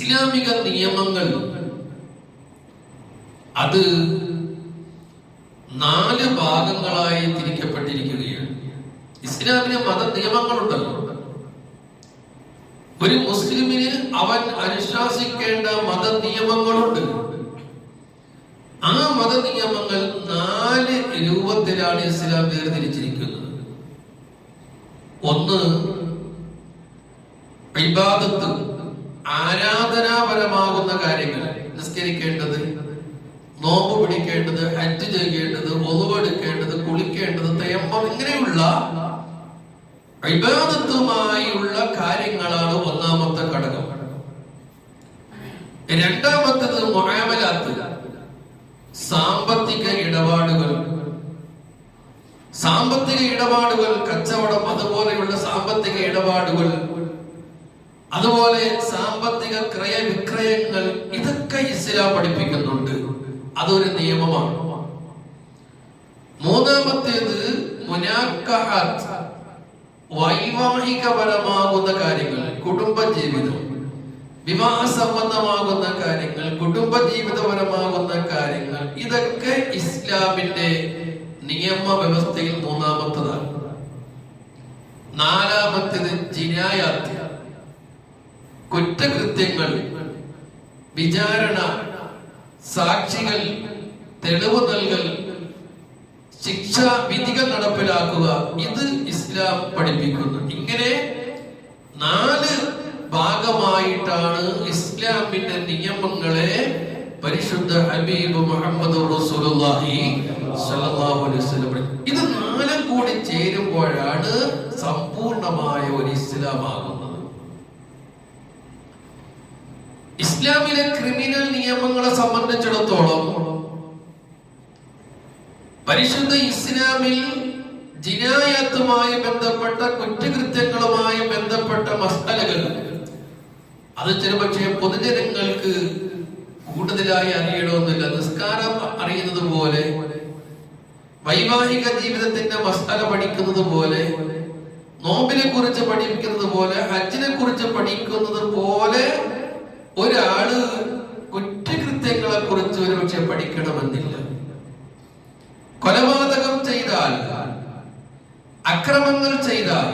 ഇസ്ലാമിക നിയമങ്ങൾ. അത് നാല് ഭാഗങ്ങളായി തിരിക്കപ്പെട്ടിരിക്കുകയാണ്. ഇസ്ലാമിന് മത നിയമങ്ങളുണ്ടല്ലോ ഒരു മുസ്ലിമിന് അവൻ അനുശാസിക്കേണ്ട മത നിയമങ്ങളുണ്ട് ആ മത നിയമങ്ങൾ നാല് രൂപത്തിലാണ് ഇസ്ലാം വേർതിരിച്ചിരിക്കുന്നത്. ഒന്ന് ഇബാദത്ത്. ആരാധനാപരമാകുന്ന കാര്യങ്ങൾ നിസ്കരിക്കേണ്ടത് നോമ്പ് പിടിക്കേണ്ടത് ഹജ്ജ് ചെയ്യേണ്ടത് ഒതുവെടുക്കേണ്ടത് കുളിക്കേണ്ടത് തയമ്മം ഇങ്ങനെയുള്ള ഇബാദത്തുമായുള്ള കാര്യങ്ങളാണ് ഒന്നാമത്തെ ഘടകം. രണ്ടാമത്തത് മുഹാമലാത്ത് സാമ്പത്തിക ഇടപാടുകൾ. സാമ്പത്തിക ഇടപാടുകൾ കച്ചവടം അതുപോലെയുള്ള സാമ്പത്തിക ഇടപാടുകൾ. അതുപോലെ സാമ്പത്തിക ക്രയ വിക്രയങ്ങൾ ഇതൊക്കെ ഇസ്ലാം പഠിപ്പിക്കുന്നുണ്ട്. അതൊരു നിയമമാണ്. മൂന്നാമത്തേത് വൈവാഹികപരമാകുന്ന കാര്യങ്ങൾ കുടുംബജീവിതം. വിവാഹ സംബന്ധമാകുന്ന കാര്യങ്ങൾ കുടുംബജീവിതപരമാകുന്ന കാര്യങ്ങൾ ഇതൊക്കെ ഇസ്ലാമിന്റെ നിയമ വ്യവസ്ഥയിൽ മൂന്നാമത്തതാണ്. നാലാമത്തേത് ജിനായാത്ത്. കുറ്റകൃത്യങ്ങൾ വിചാരണ സാക്ഷികൾ തെളിവ് നൽകൽ ശിക്ഷ വിധികൾ നടപ്പിലാക്കുക ഇത് ഇസ്ലാം പഠിപ്പിക്കുന്നു. ഇങ്ങനെ നാല് ഭാഗമായിട്ടാണ് ഇസ്ലാമിന്റെ നിയമങ്ങളെ പരിശുദ്ധ ഹബീബ് മുഹമ്മദ് ഇത് നാലും കൂടി ചേരുമ്പോഴാണ് സമ്പൂർണമായ ഒരു ഇസ്ലാം ഇസ്ലാമിലെ ക്രിമിനൽ നിയമങ്ങളെ സംബന്ധിച്ചിടത്തോളം പരിശുദ്ധ ഇസ്ലാമിൽ ജിനായത്തുമായി ബന്ധപ്പെട്ട കുറ്റകൃത്യങ്ങളുമായി ബന്ധപ്പെട്ട മസ്തലകൾ അത് ചിലപക്ഷെ പൊതുജനങ്ങൾക്ക് കൂടുതലായി അറിയണമെന്നില്ല. നിസ്കാരം അറിയുന്നത് പോലെ വൈവാഹിക ജീവിതത്തിന്റെ മസാല പഠിക്കുന്നത് പോലെ നോമ്പിനെ കുറിച്ച് പഠിക്കുന്നത് പോലെ ഹജ്ജിനെ കുറിച്ച് പഠിക്കുന്നത് പോലെ ഒരാൾ കുറ്റകൃത്യങ്ങളെ കുറിച്ച് ഒരുപക്ഷെ പഠിക്കണമെന്നില്ല. കൊലപാതകം ചെയ്താൽ അക്രമങ്ങൾ ചെയ്താൽ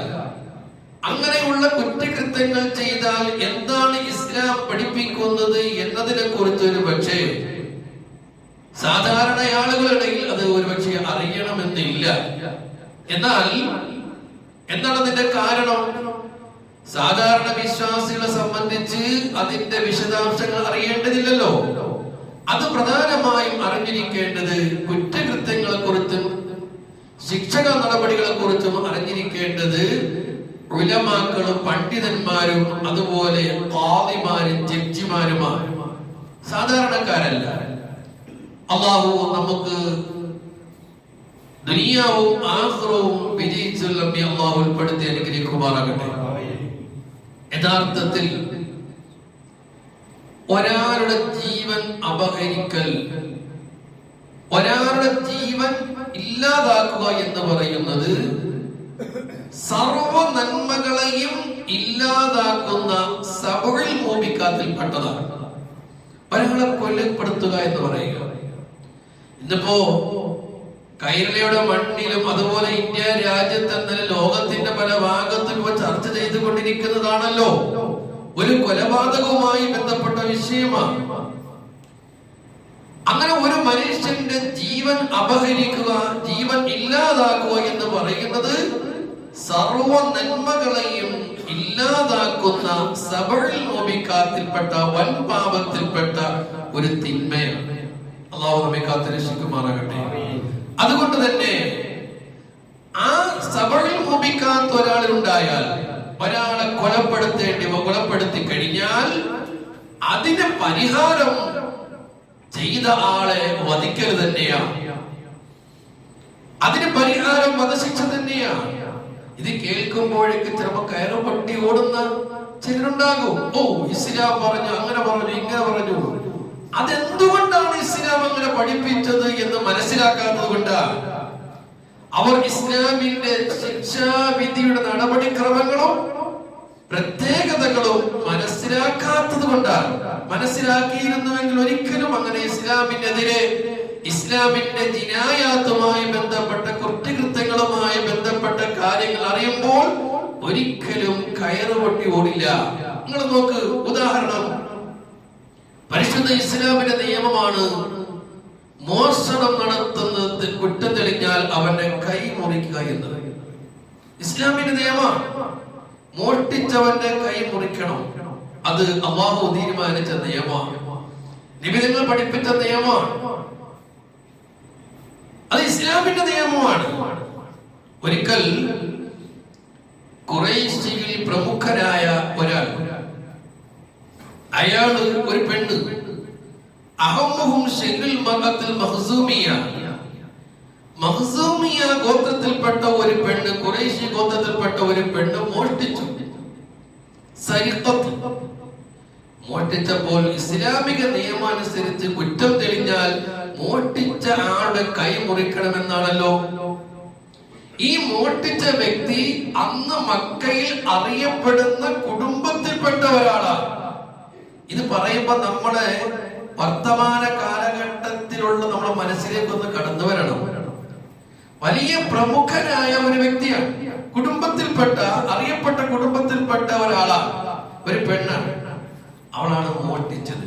അങ്ങനെയുള്ള കുറ്റകൃത്യങ്ങൾ ചെയ്താൽ എന്താണ് ഇസ്ലാം പഠിപ്പിക്കുന്നത് എന്നതിനെ കുറിച്ച് ഒരു പക്ഷേ സാധാരണ ആളുകളുടെ അത് ഒരുപക്ഷെ അറിയണമെന്നില്ല. എന്നാൽ എന്താണ് അതിന്റെ കാരണം? സാധാരണ വിശ്വാസികളെ സംബന്ധിച്ച് അതിന്റെ വിശദാംശങ്ങൾ അറിയേണ്ടതില്ലല്ലോ. അത് പ്രധാനമായും അറിഞ്ഞിരിക്കേണ്ടത് കുറ്റകൃത്യങ്ങളെ കുറിച്ചും ശിക്ഷക നടപടികളെ കുറിച്ചും അറിഞ്ഞിരിക്കേണ്ടത് ഉലമാക്കളും പണ്ഡിതന്മാരും അതുപോലെ കാദിമാരും ജഡ്ജിമാരുമാണ്. സാധാരണക്കാരല്ല. അള്ളാഹു നമുക്ക് ദുനിയാവും ആഹ്റവും വിജയിച്ചുള്ള അള്ളാഹു ഉൾപ്പെടുത്തി അനുഗ്രഹിക്കുമാറാകട്ടെ. യഥാർത്ഥത്തിൽ ഒരാളുടെ ജീവൻ അപഹരിക്കൽ ഒരാളുടെ ജീവൻ ഇല്ലാതാക്കുക എന്ന് പറയുന്നത് സർവ നന്മകളെയും ഇല്ലാതാക്കുന്ന സഭകൾ മോപിക്കാത്തിൽപ്പെട്ടതാണ് ഒരാളെ കൊല്ലപ്പെടുത്തുക എന്ന് പറയുക. ഇന്നിപ്പോ കൈരളയുടെ മണ്ണിലും അതുപോലെ ഇന്ത്യ രാജ്യത്തെ ലോകത്തിന്റെ പല ഇപ്പൊ ചർച്ച ചെയ്തുകൊണ്ടിരിക്കുന്നതാണല്ലോ. ഒരു കൊലപാതകവുമായി ബന്ധപ്പെട്ട വിഷയമാണ്. അങ്ങനെ ഒരു മനുഷ്യന്റെ ജീവൻ അപഹരിക്കുക ജീവൻ ഇല്ലാതാക്കുക എന്ന് പറയുന്നത് സർവ നന്മകളെയും ഇല്ലാതാക്കുന്ന സബിക്കാത്തിൽപ്പെട്ട വൻ പാപത്തിൽപ്പെട്ട ഒരു തിന്മയാണ്. അള്ളാഹു നമ്മെ കാത്തിരക്ഷിക്കുമാറാകട്ടെ. അതുകൊണ്ട് തന്നെ ആ സബളിൽ ഒരാൾ ഒരാളുണ്ടായാൽ ഒരാളെ കൊലപ്പെടുത്തേണ്ടി കൊലപ്പെടുത്തി കഴിഞ്ഞാൽ അതിന് പരിഹാരം ചെയ്ത ആളെ വധിക്കൽ തന്നെയാണ് അതിന് പരിഹാരം വധശിക്ഷ തന്നെയാണ് ഇത് കേൾക്കുമ്പോഴേക്ക് ചിലപ്പോ കയറും പട്ടി ഓടുന്ന ചിലരുണ്ടാകും. ഓ ഇസ്ലാം പറഞ്ഞു അങ്ങനെ പറഞ്ഞു ഇങ്ങനെ പറഞ്ഞു. അതെന്തുകൊണ്ടാണ് ഇസ്ലാം അങ്ങനെ പഠിപ്പിച്ചത് എന്ന് മനസ്സിലാക്കാത്തത് കൊണ്ടാണ് അവർ ഇസ്ലാമിന്റെ ശിക്ഷാവിധിയുടെ നടപടിക്രമങ്ങളും പ്രത്യേകതകളും മനസ്സിലാക്കാത്തത് കൊണ്ടാണ്. മനസ്സിലാക്കിയിരുന്നുവെങ്കിൽ ഒരിക്കലും അങ്ങനെ ഇസ്ലാമിനെതിരെ ഇസ്ലാമിന്റെ ജിനായാത്തുമായി ബന്ധപ്പെട്ട കുറ്റകൃത്യങ്ങളുമായി ബന്ധപ്പെട്ട കാര്യങ്ങൾ അറിയുമ്പോൾ ഒരിക്കലും കയറ് പൊട്ടി ഓടില്ല. നിങ്ങൾ നോക്ക് ഉദാഹരണം. പരിശുദ്ധ ഇസ്ലാമിന്റെ നിയമമാണ് മോഷണം നടത്തുന്നത് കുറ്റം തെളിഞ്ഞാൽ അവന്റെ കൈ മുറിക്കുക എന്നത്. ഇസ്ലാമിന്റെ നിയമമാണ്. മോഷ്ടിച്ചവന്റെ കൈ മുറിക്കണം. അത് അള്ളാഹു തീരുമാനിച്ച നിയമമാണ്. നിബിധങ്ങൾ പഠിപ്പിച്ച നിയമമാണ്. അത് ഇസ്ലാമിന്റെ നിയമമാണ്. ഒരിക്കൽ കുറേശ്ശിയിൽ പ്രമുഖരായ ഒരാൾ അയാൾ ഒരു പെണ്ണ് മഹസൂമിയ. ഗോത്രത്തിൽപ്പെട്ട ഒരു പെണ്ണ് കുറേശ്യ ഗോത്രത്തിൽപ്പെട്ട ഒരു പെണ്ണ് മോഷ്ടിച്ചു. മോഷ്ടിച്ചപ്പോൾ ഇസ്ലാമിക നിയമമനുസരിച്ച് കുറ്റം തെളിഞ്ഞാൽ മോഷ്ടിച്ച ആളുടെ കൈ മുറിക്കണമെന്നാണല്ലോ. ഈ മോഷ്ടിച്ച വ്യക്തി അന്ന് മക്കയിൽ അറിയപ്പെടുന്ന കുടുംബത്തിൽപ്പെട്ട ഒരാളാണ്. ഇത് പറയുമ്പോ നമ്മുടെ വർത്തമാന കാലഘട്ടത്തിലുള്ള നമ്മുടെ മനസ്സിലേക്ക് ഒന്ന് കടന്നു വരണം. വലിയ പ്രമുഖനായ ഒരു വ്യക്തിയാണ്. കുടുംബത്തിൽപ്പെട്ട അറിയപ്പെട്ട കുടുംബത്തിൽപ്പെട്ട ഒരാളാണ് ഒരു പെണ്ണാണ്. അവളാണ് മോഷ്ടിച്ചത്.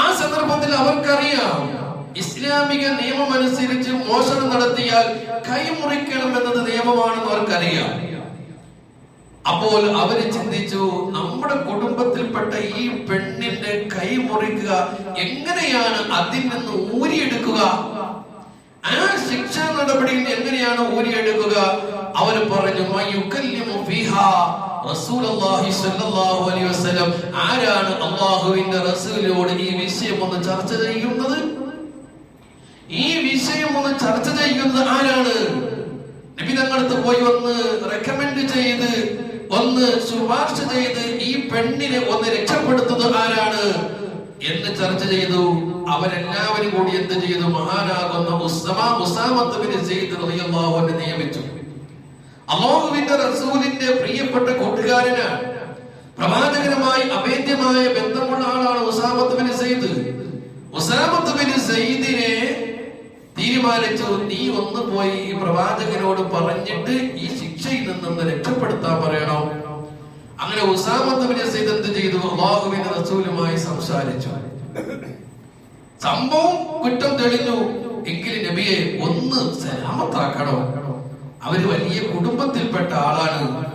ആ സന്ദർഭത്തിൽ അവർക്കറിയാം ഇസ്ലാമിക നിയമം അനുസരിച്ച് മോഷണം നടത്തിയാൽ കൈമുറിക്കണം എന്നത് നിയമമാണെന്ന് അവർക്കറിയാം. അപ്പോൾ അവർ ചിന്തിച്ചു നമ്മുടെ കുടുംബത്തിൽപ്പെട്ട ഈ പെണ്ണിന്റെ കൈ മുറിക്കുക എങ്ങനെയാണ് അതിൽ നിന്ന് ഊരിയെടുക്കുക? ആ ശിക്ഷാ നടപടിയിൽ എങ്ങനെയാണ് ഊരിയെടുക്കുക? അവർ പറഞ്ഞു "മയുകല്ലിമു ഫീഹാ റസൂലുള്ളാഹി സ്വല്ലല്ലാഹു അലൈഹി വസല്ലം. ആരാണ് അള്ളാഹുവിന്റെ റസൂലിനോട് ഈ വിഷയം ഒന്ന് ചർച്ച ചെയ്യുന്നത്? ഈ വിഷയം ഒന്ന് ചർച്ച ചെയ്യുന്നത് ആരാണ്? നബി തങ്ങളടുത്ത് പോയി ഒന്ന് റെക്കമെൻഡ് ചെയ്ത് ഒന്ന് ശുപാർശ ചെയ്ത് ഈ പെണ്ണിനെ ഒന്ന് രക്ഷപ്പെടുത്തുന്നത് ആരാണ്? എന്ന് ചർച്ച ചെയ്തു. അവരെല്ലാവരും കൂടി എന്ത് ചെയ്തു? മഹാനാകുന്ന നിയമിച്ചു. അള്ളാഹുവിന്റെ റസൂലിന്റെ പ്രിയപ്പെട്ട കൂട്ടുകാരനാണ്. പ്രവാചകനുമായി അഭേദ്യമായ ബന്ധമുള്ള ആളാണ് Usamah bin Zaid Usamah bin സെയ്ദിനെ തീരുമാനിച്ചു. നീ ഒന്ന് പോയി ഈ പ്രവാചകനോട് പറഞ്ഞിട്ട് ഈ ശിക്ഷയിൽ നിന്നൊന്ന് രക്ഷപ്പെടുത്താൻ പറയണം. അങ്ങനെ ഉസാമത്ത് എന്ത് ചെയ്തു? അള്ളാഹുവിന്റെ റസൂലുമായി സംസാരിച്ചു. സംഭവം കുറ്റം തെളിഞ്ഞു. എങ്കിലും നബിയെ ഒന്ന് സലാമത്താക്കണം. അവർ വലിയ കുടുംബത്തിൽപ്പെട്ട ആളാണ്.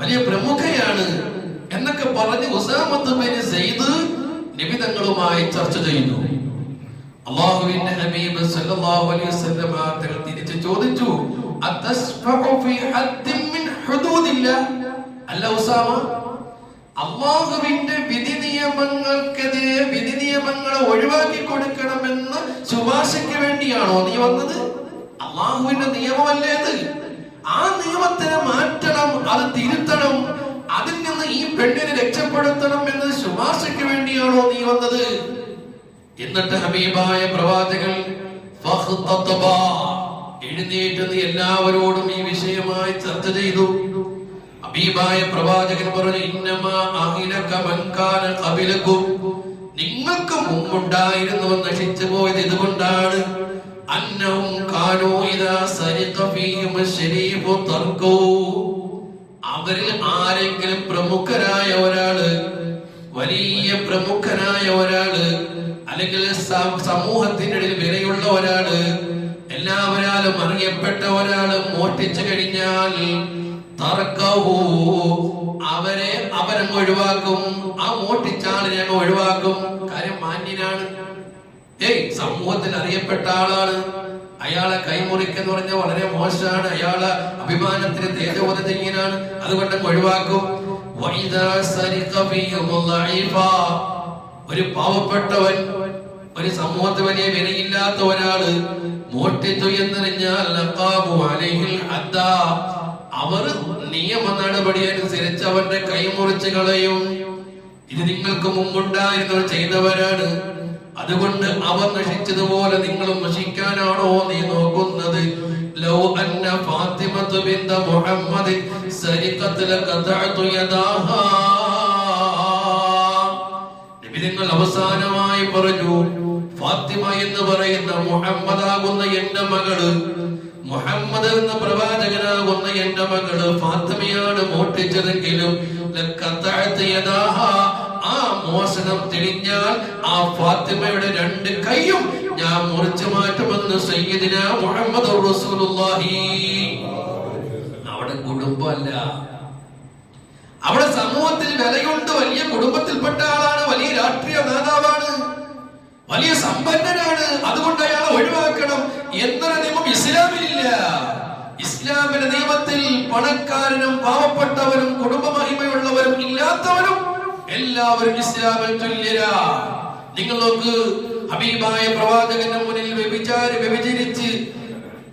വലിയ പ്രമുഖയാണ് എന്നൊക്കെ പറഞ്ഞ് ഉസാമത്ത് നിബിതങ്ങളുമായി നബി തങ്ങളുമായി ചർച്ച ചെയ്യുന്നു. അള്ളാഹുവിന്റെ ഹബീബ് സല്ലല്ലാഹു അലൈഹി വസല്ലം തങ്ങൾ തിരിച്ചു ചോദിച്ചു അതസ്ഫഖു ഫീ ഹദ്ദിൻ മിൻ ഹുദൂദില്ല? അല്ല ഉസാമ അള്ളാഹുവിന്റെ വിധി നിയമങ്ങൾക്കെതിരെ വിധി നിയമങ്ങളെ ഒഴിവാക്കി കൊടുക്കണമെന്ന് ശുപാർശയ്ക്ക് വേണ്ടിയാണോ നീ വന്നത്? അള്ളാഹുവിന്റെ നിയമമല്ലേ അത്? ആ നിയമത്തിനെ മാറ്റണം അത് തിരുത്തണം അതിൽ നിന്ന് ഈ പെണ്ണിനെ രക്ഷപ്പെടുത്തണം എന്ന് ശുപാർശയ്ക്ക് വേണ്ടിയാണോ നീ വന്നത്? എന്നിട്ട് ഹബീബായ പ്രവാചകൻ എഴുന്നേറ്റത് എല്ലാവരോടും ഈ വിഷയമായി ചർച്ച ചെയ്തു. ഹബീബായ പ്രവാചകൻ പറഞ്ഞു ഇന്നമാ അഹിലക മൻ കാന നിങ്ങൾക്ക് മുമ്പുണ്ടായിരുന്നു നശിച്ചു പോയത് ഇതുകൊണ്ടാണ്. അവരിൽ ആരെങ്കിലും പ്രമുഖരായ ഒരാൾ വലിയ പ്രമുഖനായ ഒരാൾ അല്ലെങ്കിൽ സമൂഹത്തിന്റെ ഇടയിൽ വിലയുള്ള ഒരാൾ എല്ലാവരാലും അറിയപ്പെട്ട ഒരാൾ മോഷ്ടിച്ചു കഴിഞ്ഞാൽ തർക്കവൂ. അവരെ അവരങ്ങ് ഒഴിവാക്കും. ആ മോഷ്ടിച്ച അങ്ങ് ഒഴിവാക്കും. കാര്യം മാന്യനാണ്. ഏയ് സമൂഹത്തിൽ അറിയപ്പെട്ട ആളാണ്. അയാളെ കൈമുറിക്കെന്ന് പറഞ്ഞാൽ വളരെ മോശമാണ്. അയാളെ അഭിമാനത്തിന് തേജോവധ അതുകൊണ്ട് ഒഴിവാക്കും. ഒരു പാവപ്പെട്ടവൻ ഒരു സമൂഹത്ത് വലിയ വിലയില്ലാത്ത ഒരാൾ മോട്ടിത്തു എന്നറിഞ്ഞാൽ. അവർ നിയമ നടപടി അനുസരിച്ച് അവന്റെ കൈമുറിച്ച് കളയും. ഇത് നിങ്ങൾക്ക് മുമ്പുണ്ടായിരുന്നവർ ചെയ്തവരാണ്. അതുകൊണ്ട് അവർ നശിച്ചതുപോലെ നിങ്ങളും നശിക്കാനാണോ നീ നോക്കുന്നത്? ലോ അന്ന ഫാത്തിമത്ത് ബിന്ത മുഹമ്മദ് സരിഖത്ത് ലഖതഅതു യദാഹാ. അവസാനമായി പറഞ്ഞു ഫാത്തിമ എന്ന് പറയുന്ന മുഹമ്മദാകുന്ന എന്റെ മകൾ മുഹമ്മദ് എന്ന പ്രവാചകനാകുന്ന എന്റെ മകൾ ഫാത്തിമയാണ് മോട്ടിച്ചതെങ്കിലും ആ മോഷണം തിരിഞ്ഞാൽ ആ ഫാത്തിമയുടെ രണ്ട് കൈയും ഞാൻ മുറിച്ചു മാറ്റുമെന്ന് സയ്യിദിന മുഹമ്മദ് അവിടെ കുടുംബമല്ല. അവിടെ സമൂഹത്തിൽ വിലയുണ്ട് വലിയ കുടുംബത്തിൽപ്പെട്ട നേതാവാണ് വലിയ സമ്പന്നനാണ്. അതുകൊണ്ട് അയാളെ ഒഴിവാക്കണം. എന്നൊരു നിയമം ഇസ്ലാമിലില്ല. ഇസ്ലാമിന്റെ നിയമത്തിൽ പണക്കാരനും പാവപ്പെട്ടവരും കുടുംബ മഹിമയുള്ളവരും ഇല്ലാത്തവരും എല്ലാവരും ഇസ്ലാമിൽ തുല്യരാ. നിങ്ങൾ നോക്ക് ഹബീബായ പ്രവാചകന്റെ മുന്നിൽ വ്യഭിചാരി വ്യഭിചരിച്ച്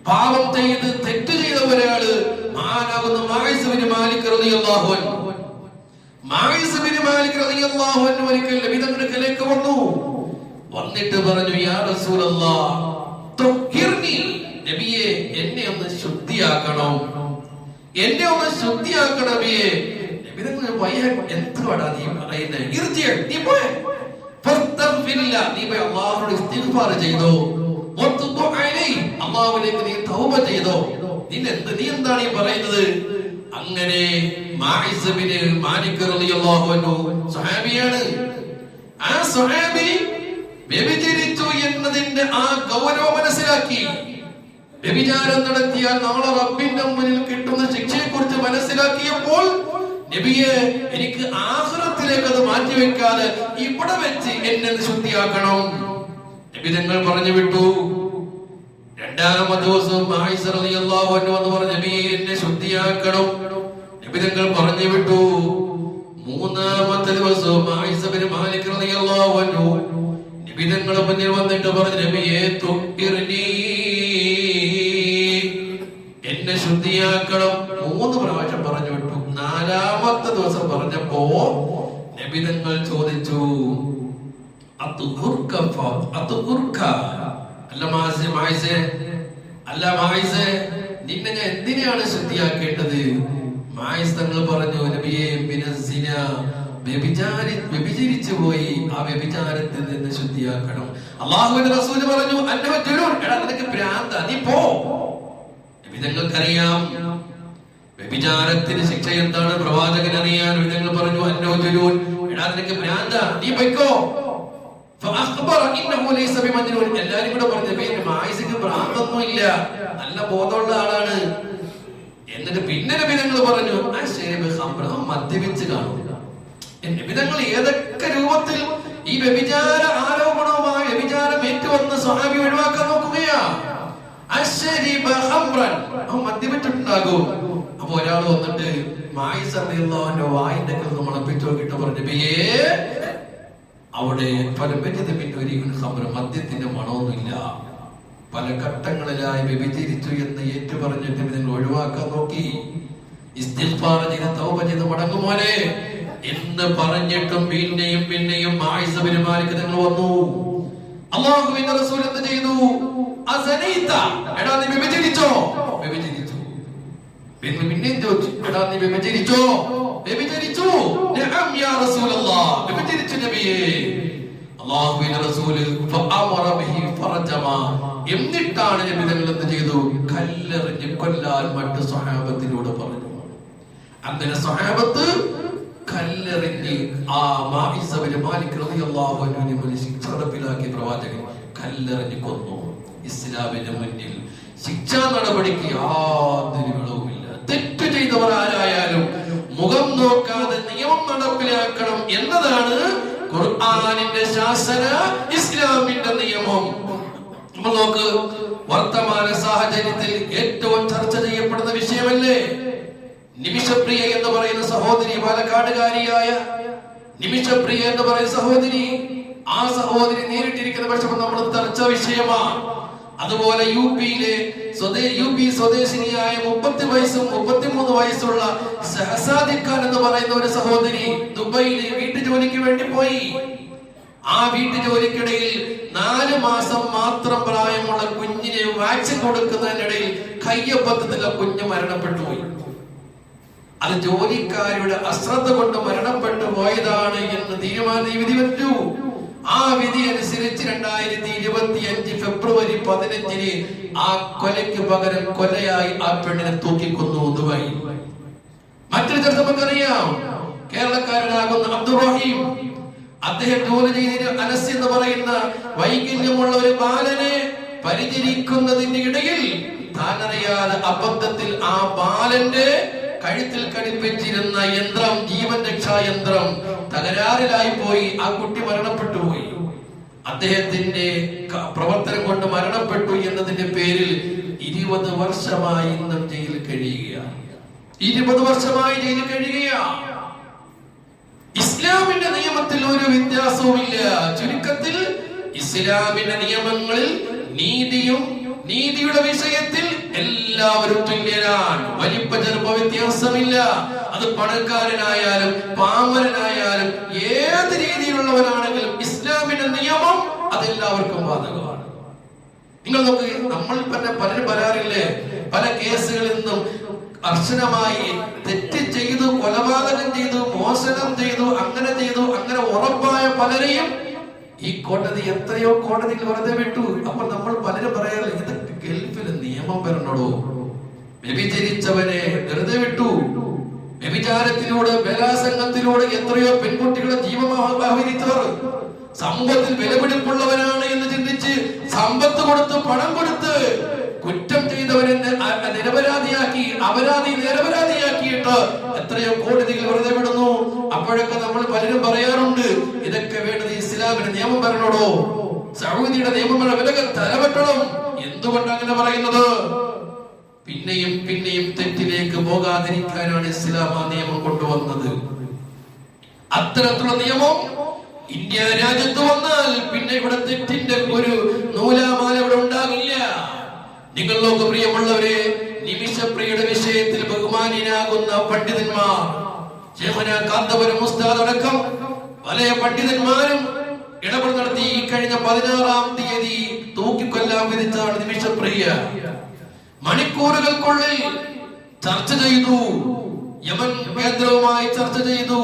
പാപം ചെയ്ത് തെറ്റ് ചെയ്ത ഒരാൾ മാനാകുന്ന മായിസുവിന് മാലിക് റളിയല്ലാഹു അൻഹു. മായിസുബിന് മാലിക് റളിയല്ലാഹു അൻഹു ഒരിക്കൽ നബിതങ്ങളുടെ കലേക്ക് വന്നു. വന്നിട്ട് പറഞ്ഞു യാ നബിയെ എന്നെ ഒന്ന് ശുദ്ധിയാക്കണം. എന്നെ ഒന്ന് ശുദ്ധിയാക്കണം നബിയെ. നബിതങ്ങൾ പയ്യ എന്തുവാടാ നീ പറയുന്നത് ഇസ്തിഗ്ഫാർ തൗബ എന്താണ് ഈ പറയുന്നത്? അങ്ങനെ മാലിക് ആ സ്വഹാബി വ്യഭിചരിച്ചു എന്നതിന്റെ ആ ഗൗരവം മനസ്സിലാക്കി. വ്യഭിചാരം നടത്തിയാൽ നാളെ റബ്ബിന്റെ മുന്നിൽ കിട്ടുന്ന ശിക്ഷയെ കുറിച്ച് മനസ്സിലാക്കിയപ്പോൾ നബിയെ എനിക്ക് ആഹ്റത്തിലേക്ക് അത് മാറ്റിവെക്കാതെ ഇവിടെ വെച്ച് എന്നെ ശുദ്ധിയാക്കണം. നബി പറഞ്ഞു വിട്ടു. രണ്ടാമത്തെ ദിവസം ശുദ്ധിയാക്കണം. പറഞ്ഞു വിട്ടു. മൂന്നാമത്തെ ദിവസം മാലിക് തങ്ങളുടെ മുന്നിൽ വന്നിട്ട് പറഞ്ഞു തുക്കിർനീ എന്നെ ശുദ്ധിയാക്കണം. മൂന്ന് പ്രാവശ്യം പറഞ്ഞു വിട്ടു. നാലാമത്തെ ദിവസം പറഞ്ഞപ്പോ നബിതങ്ങൾ ചോദിച്ചു നിന്നെ ഞാൻ എന്തിനാണ് ശുദ്ധിയാക്കേണ്ടത്? മായസ് തങ്ങൾ പറഞ്ഞു നബിയെ വ്യഭിചാരി വ്യഭിചരിച്ചു പോയി ആ വ്യഭിചാരത്തിൽ നിന്ന് ശുദ്ധിയാക്കണം. അള്ളാഹുവിന്റെ റസൂൽ പറഞ്ഞു അന്റെ മറ്റൊരു എടാ നിനക്ക് ഭ്രാന്ത. നീ പോ. വിധങ്ങൾക്കറിയാം വ്യഭിചാരത്തിന് ശിക്ഷ എന്താണ്? പ്രവാചകൻ അറിയാൻ. വിധങ്ങൾ പറഞ്ഞു അന്നോ ജുനൂൻ എടാ നിനക്ക് ഭ്രാന്ത. നീ പൊയ്ക്കോ. എല്ലാരും കൂടെ പറഞ്ഞു മായസിക്ക് ഭ്രാന്തൊന്നും ഇല്ല നല്ല ബോധമുള്ള ആളാണ്. എന്നിട്ട് പിന്നെ വിധങ്ങൾ പറഞ്ഞു മദ്യപിച്ച് കാണും. വിധങ്ങൾ ഏതൊക്കെ രൂപത്തിൽ ഈ വ്യഭിചാര ആരോപണവുമായി വ്യഭിചാരം ഏറ്റുവന്ന് സ്വഹാബി ഒഴിവാക്കാൻ നോക്കുകയാ? മദ്യപിച്ചിട്ടുണ്ടാകും. അപ്പൊ ഒരാൾ വന്നിട്ട് മായിസറിയുള്ളവന്റെ വായിന്റെ കൃത് മണപ്പിച്ചു നോക്കിട്ട് പറഞ്ഞു ബിയേ അവിടെ പല ഒരു ഹംറം മദ്യത്തിന്റെ മണമൊന്നുമില്ല. പല ഘട്ടങ്ങളിലായി വ്യഭിചരിച്ചു എന്ന് ഏറ്റു പറഞ്ഞിട്ട് നിങ്ങൾ ഒഴിവാക്കാൻ നോക്കി. ഇസ്തിഗ്ഫാർ ചെയ്ത് തൗബ ചെയ്ത് മടങ്ങുമോനെ എന്ന് പറഞ്ഞിട്ടും പിന്നെയും പിന്നെയും ബിൻ മാലിക് നിങ്ങൾ വന്നു. എന്ത് ചെയ്തു? എന്നിട്ടാണ് നബി തങ്ങൾ എന്ത് ചെയ്തു? കല്ലെറിഞ്ഞ് കൊല്ലാൻ മറ്റു സ്വഹാബത്തിനോട് പറഞ്ഞു. അങ്ങനെ സ്വഹാബത്ത് കല്ലെറിഞ്ഞ് ആ മാഹിസബിന് മാലിക് റളിയല്ലാഹു അൻഹുവിനെ മുന്നിൽ ശിക്ഷ നടപ്പിലാക്കിയ പ്രവാചകൻ കല്ലെറിഞ്ഞ് കൊന്നു. ഇസ്ലാമിന്റെ മുന്നിൽ ശിക്ഷാ നടപടിക്ക് യാതൊരു വിളവുമില്ല. തെറ്റ് ചെയ്തവർ ആരായാലും മുഖം നോക്കാതെ നിയമം നടപ്പിലാക്കണം എന്നതാണ് ഖുർആാനിന്റെ ശാസന ഇസ്ലാമിന്റെ നിയമം. നമ്മൾ നോക്ക് വർത്തമാന സാഹചര്യത്തിൽ ഏറ്റവും ചർച്ച ചെയ്യപ്പെടുന്ന വിഷയമല്ലേ? നിമിഷപ്രിയ എന്ന് പറയുന്ന സഹോദരി പാലക്കാടുകാരിയായ നിമിഷപ്രിയ എന്ന് പറയുന്ന സഹോദരി ആ സഹോദരി നേരിട്ടിരിക്കുന്ന പക്ഷം നമ്മൾ തർച്ച വിഷയമാണ്. അതുപോലെ യു പിയിലെ സ്വദേ യു പി സ്വദേശിനിയായ മുപ്പത്തി വയസ്സും മുപ്പത്തിമൂന്ന് വയസ്സുള്ള സഹസാദി ഖാൻ എന്ന് പറയുന്ന ഒരു സഹോദരി ദുബൈയിലെ വീട്ടു ജോലിക്ക് വേണ്ടി പോയി. ആ വീട്ടു ജോലിക്കിടയിൽ നാല് മാസം മാത്രം പ്രായമുള്ള കുഞ്ഞിനെ വാക്സിൻ കൊടുക്കുന്നതിനിടയിൽ കയ്യൊപ്പത്തിൽ കുഞ്ഞ് മരണപ്പെട്ടു പോയി. അത് ജോലിക്കാരുടെ അശ്രദ്ധ കൊണ്ട് മരണപ്പെട്ടു പോയതാണ് എന്ന് തീരുമാനം വിധി പറ്റൂ. ആ വിധി അനുസരിച്ച് രണ്ടായിരത്തി ഇരുപത്തി അഞ്ച് ഫെബ്രുവരി പതിനഞ്ചിന് ആ കൊലയ്ക്ക് പകരം കൊലയായി ആ പെണ്ണിനെ തൂക്കിക്കൊന്നു ദുബായി. മറ്റൊരു ചർച്ച നമുക്കറിയാം. കേരളക്കാരനാകുന്ന അബ്ദുറഹീം അദ്ദേഹം ജോലി ചെയ്തിന് അനസ് എന്ന് പറയുന്ന വൈകല്യമുള്ള ഒരു ബാലനെ പരിചരിക്കുന്നതിന്റെ ഇടയിൽ താനറിയാതെ അബദ്ധത്തിൽ ആ ബാലന്റെ കഴുത്തിൽ ഘടിപ്പിച്ചിരുന്ന യന്ത്രം ജീവൻ രക്ഷാ യന്ത്രം തകരാറിലായി പോയി. ആ കുട്ടി മരണപ്പെട്ടു പോയി. അദ്ദേഹത്തിന്റെ പ്രവർത്തനം കൊണ്ട് മരണപ്പെട്ടു എന്നതിന്റെ പേരിൽ ഇരുപത് വർഷമായി ഇന്നും ജയിലിൽ കഴിയുകയാണ്. ഇരുപത് വർഷമായി ജയിലിൽ കഴിയുകയാണ്. ഇസ്ലാമിന്റെ നിയമത്തിൽ ഒരു വ്യത്യാസവുമില്ല. ചുരുക്കത്തിൽ ഇസ്ലാമിന്റെ നിയമങ്ങളിൽ നീതിയും നീതിയുടെ വിഷയത്തിൽ എല്ലാവരും തുല്യരാണ്. വലിപ്പ ചെറുപ്പ വ്യത്യാസമില്ല. അത് പണക്കാരനായാലും പാമരനായാലും ഏത് രീതിയിലുള്ളവനാണെങ്കിലും ഇസ്ലാമിന്റെ നിയമം അതെല്ലാവർക്കും ബാധകമാണ്. നിങ്ങൾ നോക്ക് നമ്മൾ തന്നെ പലരും പരാറില്ലേ പല കേസുകളിൽ നിന്നും കർശനമായി തെറ്റ് ചെയ്തു കൊലപാതകം ചെയ്തു മോഷണം ചെയ്തു അങ്ങനെ ചെയ്തു അങ്ങനെ ഉറപ്പായ പലരെയും ഈ കോടതി എത്രയോ കോടതികൾ വെറുതെ വിട്ടു. അപ്പൊ നമ്മൾ പലരും പറയാറില്ല ഇത് ഗൾഫിൽ നിയമം വരണടോ? വ്യഭിചരിച്ചവനെ വെറുതെ വിട്ടു. വ്യഭിചാരത്തിലൂടെ ബലാസംഗത്തിലൂടെ എത്രയോ പെൺകുട്ടികളെ ജീവമാഹരിച്ചവർ സമ്പത്തിൽ വിലപിടിപ്പുള്ളവനാണ് എന്ന് ചിന്തിച്ച് സമ്പത്ത് കൊടുത്ത് പണം കൊടുത്ത് കുറ്റം ചെയ്തവരെ നിരപരാധിയാക്കി അപരാധി നിരപരാധിയാക്കിയിട്ട് എത്രയോ കോടതികൾ വെറുതെ വിടുന്നു. അപ്പോഴൊക്കെ നമ്മൾ പലരും പറയാറുണ്ട് ഇതൊക്കെ വേണ്ടത് ഇസ്ലാമിന് നിയമം വരണോടോ സൗദിയുടെ നിയമം വിലകൾ തലവെട്ടണം. എന്തുകൊണ്ട് അങ്ങനെ പറയുന്നത്? പിന്നെയും പിന്നെയും തെറ്റിലേക്ക് പോകാതിരിക്കാനാണ് ഇസ്ലാം ആ നിയമം കൊണ്ടുവന്നത്. അത്തരത്തിലുള്ള നിയമം ഇന്ത്യ രാജ്യത്ത് വന്നാൽ പിന്നെ ഇവിടെ തെറ്റിന്റെ ഒരു നൂലാമാല ഇവിടെ ഉണ്ടാകില്ല നോക്ക് പ്രിയമുള്ളവരെ നിമിഷപ്രിയുടെ വിഷയത്തിൽ ബഹുമാനിയനാകുന്ന പണ്ഡിതന്മാർ കാന്തപുരം ഉസ്താദ് അടക്കം പല പണ്ഡിതന്മാരും ഇടപെടൽ നടത്തി ഈ കഴിഞ്ഞ പതിനാറാം തീയതി തൂക്കിക്കൊല്ലാൻ വിധിച്ചാണ് നിമിഷപ്രിയ. മണിക്കൂറുകൾക്കുള്ളിൽ ചർച്ച ചെയ്തു. യമൻ കേന്ദ്രവുമായി ചർച്ച ചെയ്തു.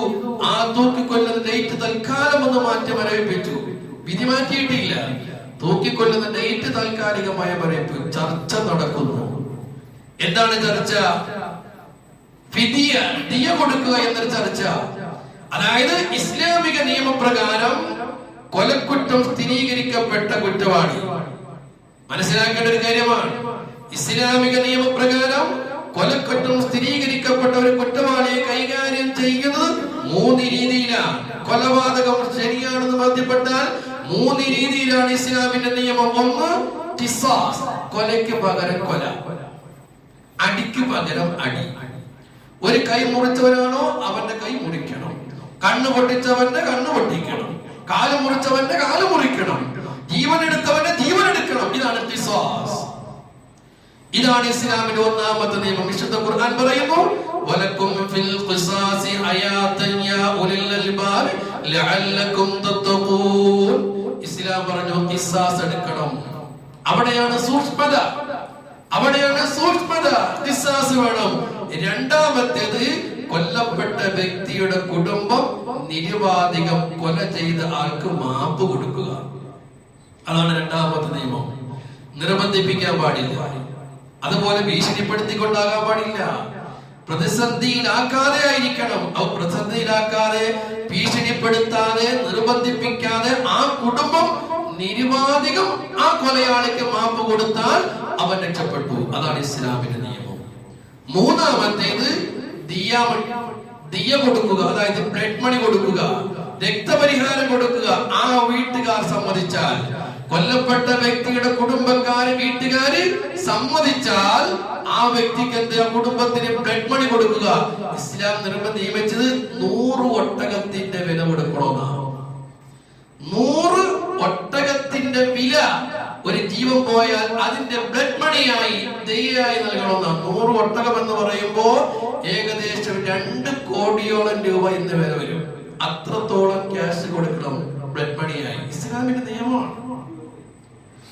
ആ തൂക്കിക്കൊല്ലുന്ന ഡേറ്റ് തൽക്കാലം ഒന്ന് മാറ്റി വരവേൽപ്പിച്ചു വിധി മാറ്റിയിട്ടില്ല. തൂക്കിക്കൊല്ലുന്ന ഡേറ്റ് താൽക്കാലികമായ പറയപ്പ് ചർച്ച നടക്കുന്നു. എന്താണ് ചർച്ച? വിധിയ ദിയ കൊടുക്കുക എന്നൊരു ചർച്ച. അതായത് ഇസ്ലാമിക നിയമപ്രകാരം കൊലക്കുറ്റം സ്ഥിരീകരിക്കപ്പെട്ട കുറ്റവാളി. മനസ്സിലാക്കേണ്ട ഒരു കാര്യമാണ്. ഇസ്ലാമിക നിയമപ്രകാരം കൊലക്കുറ്റം സ്ഥിരീകരിക്കപ്പെട്ട ഒരു കുറ്റവാളിയെ കൈകാര്യം ചെയ്യുന്നത് മൂന്ന് രീതിയിലാണ്. കൊലപാതകം ശരിയാണെന്ന് ബോധ്യപ്പെട്ടാൽ മൂന്ന് രീതിയിലാണ് ഇസ്ലാമിന്റെ നിയമം. ഒന്ന് കൊലയ്ക്ക് പകരം കൊല. അടിക്ക് പകരം അടി. ഒരു കൈ മുറിച്ചവനാണോ അവന്റെ കൈ മുറിക്കണം. കണ്ണു പൊട്ടിച്ചവന്റെ കണ്ണു പൊട്ടിക്കണം. കാൽ മുറിച്ചവന്റെ കാൽ മുറിക്കണം. ജീവൻ എടുത്തവന്റെ ജീവൻ എടുക്കണം. ഇതാണ് ഖിസാസ് ഇതാണ് ഇസ്ലാമിന്റെ ഒന്നാമത്തെ നിയമം. വിശുദ്ധ ഖുർആൻ പറയുന്നു വലക്കും ഫിൽ ഖിസാസി ഹയാതൻ യാ ഉലിൽ അൽബാബ് ലഅല്ലകും തത്തഖൂൻ. ഇസ്ലാം പറഞ്ഞു കിസാസ് എടുക്കണം. അവിടെയാണ് സൂക്ഷ്മത. അവിടെയാണ് സൂക്ഷ്മത. കിസാസ് വേണം. രണ്ടാമത്തേത് കൊല്ലപ്പെട്ട വ്യക്തിയുടെ കുടുംബം നിരുപാധികം കൊല ചെയ്ത ആൾക്ക് മാപ്പ് കൊടുക്കുക. അതാണ് രണ്ടാമത്തെ നിയമം. നിർബന്ധിപ്പിക്കാൻ പാടില്ല. അതുപോലെ ഭീഷണിപ്പെടുത്തിക്കൊണ്ടാകാൻ പാടില്ല. പ്രതിസന്ധിയിലാക്കാതെ ആയിരിക്കണം. പ്രതിസന്ധിയിലാക്കാതെ ഭീഷണിപ്പെടുത്താതെ നിർബന്ധിപ്പിക്കാതെ ആ കുടുംബം നിരുപാധികം ആ കൊലയാളിക്ക് മാപ്പ് കൊടുത്താൽ അവൻ രക്ഷപ്പെട്ടു. അതാണ് ഇസ്ലാമിന്റെ നിയമം. മൂന്നാമത്തേത് ദിയാമണി ദിയ കൊടുക്കുക. അതായത് ബ്ലഡ് മണി കൊടുക്കുക. രക്തപരിഹാരം കൊടുക്കുക. ആ വീട്ടുകാർ സമ്മതിച്ചാൽ. കൊല്ലപ്പെട്ട വ്യക്തിയുടെ കുടുംബക്കാര് വീട്ടുകാര് സമ്മതിച്ചാൽ ആ വ്യക്തിക്ക് എന്ത് കുടുംബത്തിന് ബ്ലഡ് കൊടുക്കുക. ഇസ്ലാം നിർമ്മ നിയമിച്ചത് നൂറ് ഒട്ടകത്തിന്റെ വില കൊടുക്കണമെന്നാണ് നൂറ് ഒട്ടകത്തിന്റെ വില ഒരു ജീവൻ പോയാൽ അതിന്റെ ബ്ലഡ് മണിയായി ദയായി നൽകണമെന്നാണ് നൂറ് ഒട്ടകം എന്ന് പറയുമ്പോ ഏകദേശം രണ്ട് കോടിയോളം രൂപ ഇന്ന് വില വരും. അത്രത്തോളം ക്യാഷ് കൊടുക്കണം ബ്ലഡ് മണിയായി ഇസ്ലാമിന്റെ നിയമമാണ്.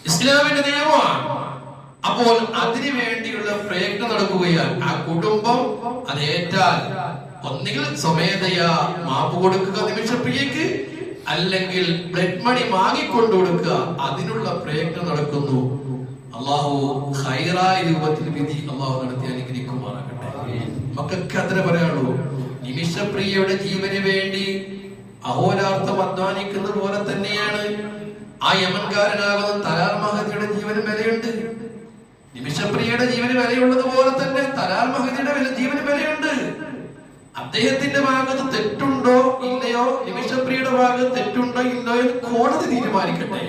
ഇസ്ലാമിന്റെ നിയമമാണ്. അപ്പോൾ അതിനു വേണ്ടിയുള്ള പ്രയത്നം നടക്കുകയാണ് ആ കുടുംബം അത് ഏറ്റാൽ ഒന്നുകിൽ സ്വമേധയാ മാപ്പ് കൊടുക്കുക നിമിഷപ്രിയക്ക് അല്ലെങ്കിൽ ബ്ലഡ് മണി വാങ്ങിക്കൊണ്ടു കൊടുക്കുക. അതിനുള്ള പ്രയത്നം നടക്കുന്നു. അള്ളാഹു ഹൈറായ രൂപത്തിൽ വിധി അള്ളാഹു നടത്തി അനുഗ്രഹിക്കുമാറാകട്ടെ. മക്കൾക്ക് അത്ര പറയാനുള്ളൂ. നിമിഷപ്രിയയുടെ ജീവന് വേണ്ടി അഹോരാർത്ഥം അധ്വാനിക്കുന്നത് പോലെ തന്നെയാണ്. ആ യമൻകാരനാകുന്ന തലാർ മഹതിയുടെ ജീവന് വിലയുണ്ട്. നിമിഷപ്രിയയുടെ ജീവന് വിലയുള്ളതുപോലെ തന്നെ തലാൽ മഹദിയുടെ ജീവന് വിലയുണ്ട്. അദ്ദേഹത്തിന്റെ ഭാഗത്ത് തെറ്റുണ്ടോ ഇല്ലയോ നിമിഷപ്രിയയുടെ ഭാഗത്ത് തെറ്റുണ്ടോ ഇല്ലയോ എന്ന് കോടതി തീരുമാനിക്കട്ടെ.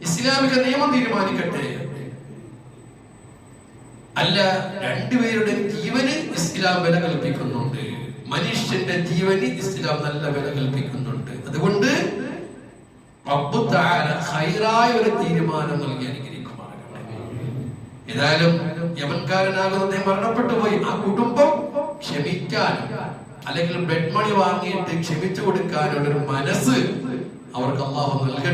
ഇസ്ലാമിക നിയമം തീരുമാനിക്കട്ടെ. അല്ല രണ്ടുപേരുടെ ജീവന് ഇസ്ലാം വില കൽപ്പിക്കുന്നുണ്ട്. മനുഷ്യന്റെ ജീവന് ഇസ്ലാം നല്ല വില കൽപ്പിക്കുന്നുണ്ട്. അതുകൊണ്ട് റബ്ബ് ഹൈറായ ഒരു തീരുമാനം നൽകി ഏതായാലും യമൻകാരനാകുന്നതേ മരണപ്പെട്ടു പോയി. ആ കുടുംബം ക്ഷമിക്കാൻ അല്ലെങ്കിൽ ബെഡ്മണി മണി വാങ്ങിയിട്ട് ക്ഷമിച്ചു കൊടുക്കാനുള്ള മനസ്സ് അവർക്ക് അള്ളാഹു നൽകട്ടെ.